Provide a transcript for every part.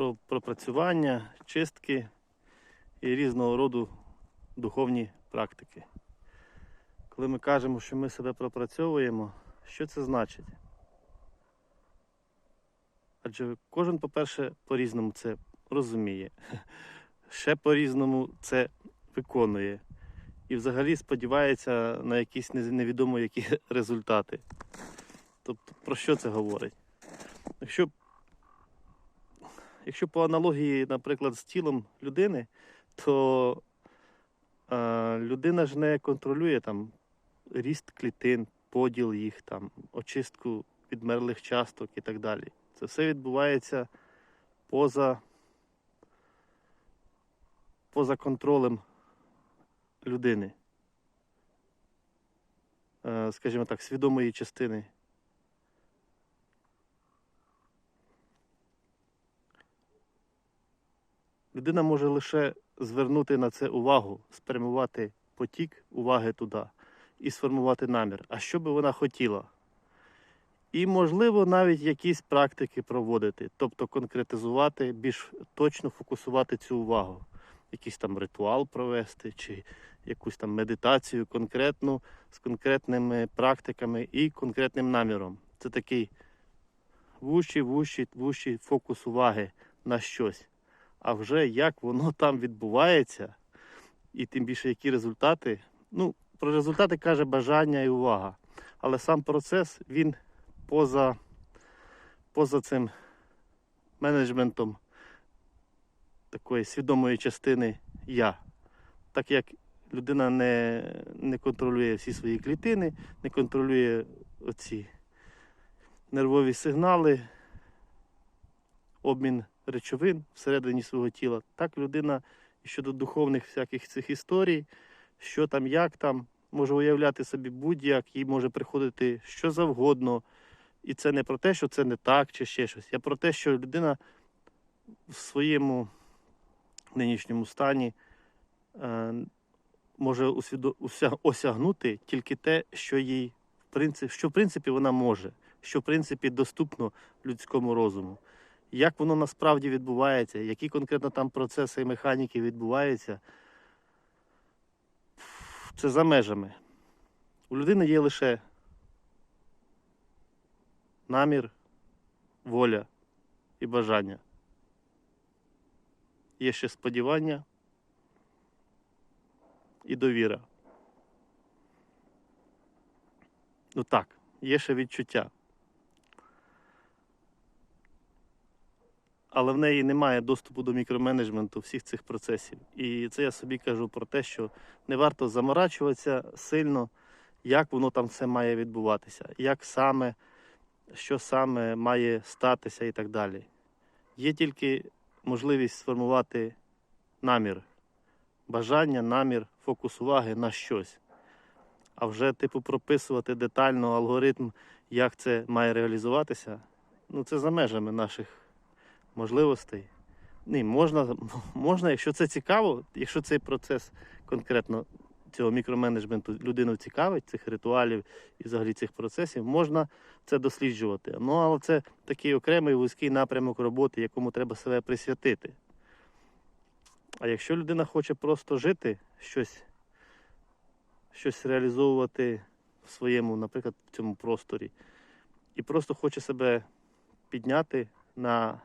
про пропрацювання, чистки і різного роду духовні практики. Коли ми кажемо, що ми себе пропрацьовуємо, що це значить? Адже кожен, по-перше, по-різному це розуміє, ще по-різному це виконує. І взагалі сподівається на якісь невідомо які результати. Тобто, про що це говорить? Якщо, якщо по аналогії, наприклад, з тілом людини, то е, людина ж не контролює там ріст клітин, поділ їх, там, очистку відмерлих часток і так далі. Це все відбувається поза, поза контролем людини. Е, Скажімо так, свідомої частини. Людина може лише звернути на це увагу, спрямувати потік уваги туди і сформувати намір. А що би вона хотіла? І, можливо, навіть якісь практики проводити, тобто конкретизувати, більш точно фокусувати цю увагу. Якийсь там ритуал провести, чи якусь там медитацію конкретну з конкретними практиками і конкретним наміром. Це такий вущий, вущий, вущий фокус уваги на щось. А вже як воно там відбувається, і тим більше які результати. Ну, про результати каже бажання і увага. Але сам процес він поза, поза цим менеджментом такої свідомої частини я. Так як людина не, не контролює всі свої клітини, не контролює оці нервові сигнали, обмін речовин всередині свого тіла, так людина щодо духовних всяких цих історій, що там, як там, може уявляти собі будь-як, їй може приходити що завгодно. І це не про те, що це не так чи ще щось, а про те, що людина в своєму нинішньому стані е, може осягнути тільки те, що їй в принципі, що в принципі вона може, що в принципі доступно людському розуму. Як воно насправді відбувається, які конкретно там процеси і механіки відбуваються, це за межами. У людини є лише намір, воля і бажання. Є ще сподівання і довіра. Ну так, є ще відчуття. Але в неї немає доступу до мікроменеджменту всіх цих процесів. І це я собі кажу про те, що не варто заморачуватися сильно, як воно там все має відбуватися, як саме, що саме має статися і так далі. Є тільки можливість сформувати намір, бажання, намір, фокус уваги на щось. А вже, типу, прописувати детально алгоритм, як це має реалізуватися, ну це за межами наших можливостей. Ні, можна, можна, якщо це цікаво, якщо цей процес конкретно цього мікроменеджменту людину цікавить, цих ритуалів і взагалі цих процесів, можна це досліджувати. Ну, але це такий окремий вузький напрямок роботи, якому треба себе присвятити. А якщо людина хоче просто жити, щось, щось реалізовувати в своєму, наприклад, в цьому просторі, і просто хоче себе підняти на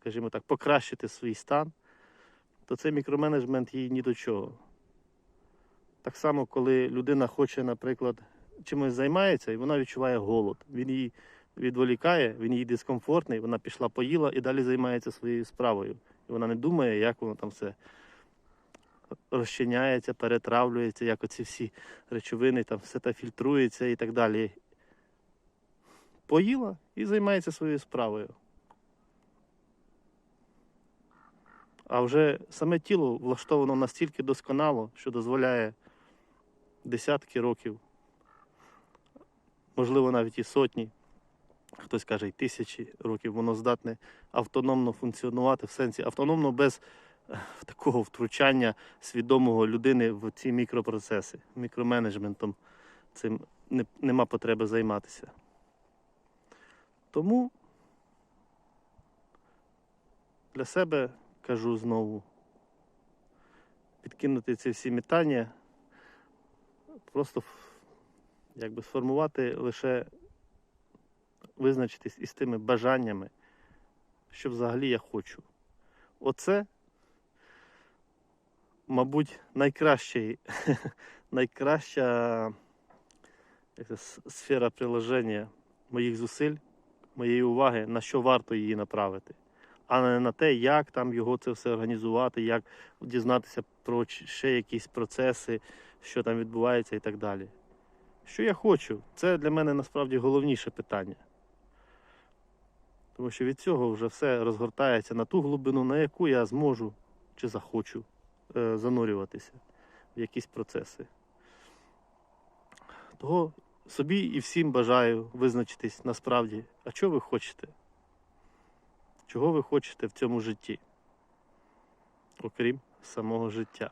скажімо так, покращити свій стан, то цей мікроменеджмент їй ні до чого. Так само, коли людина хоче, наприклад, чимось займається, і вона відчуває голод. Він її відволікає, він їй дискомфортний, вона пішла, поїла і далі займається своєю справою. І вона не думає, як воно там все розчиняється, перетравлюється, як оці всі речовини, там все те фільтрується і так далі. Поїла і займається своєю справою. А вже саме тіло влаштовано настільки досконало, що дозволяє десятки років, можливо, навіть і сотні, хтось каже, і тисячі років, воно здатне автономно функціонувати в сенсі автономно без е, такого втручання свідомого людини в ці мікропроцеси. Мікроменеджментом цим не, нема потреби займатися. Тому для себе кажу знову, підкинути ці всі метання, просто якби сформувати лише визначитись із тими бажаннями, що взагалі я хочу. Оце, мабуть, найкращий, найкраща як це, сфера приложення моїх зусиль, моєї уваги, на що варто її направити, а не на те, як там його це все організувати, як дізнатися про ще якісь процеси, що там відбувається і так далі. Що я хочу? Це для мене насправді головніше питання. Тому що від цього вже все розгортається на ту глибину, на яку я зможу чи захочу е, занурюватися в якісь процеси. Того собі і всім бажаю визначитись насправді, а чого ви хочете? Чого ви хочете в цьому житті? Окрім самого життя.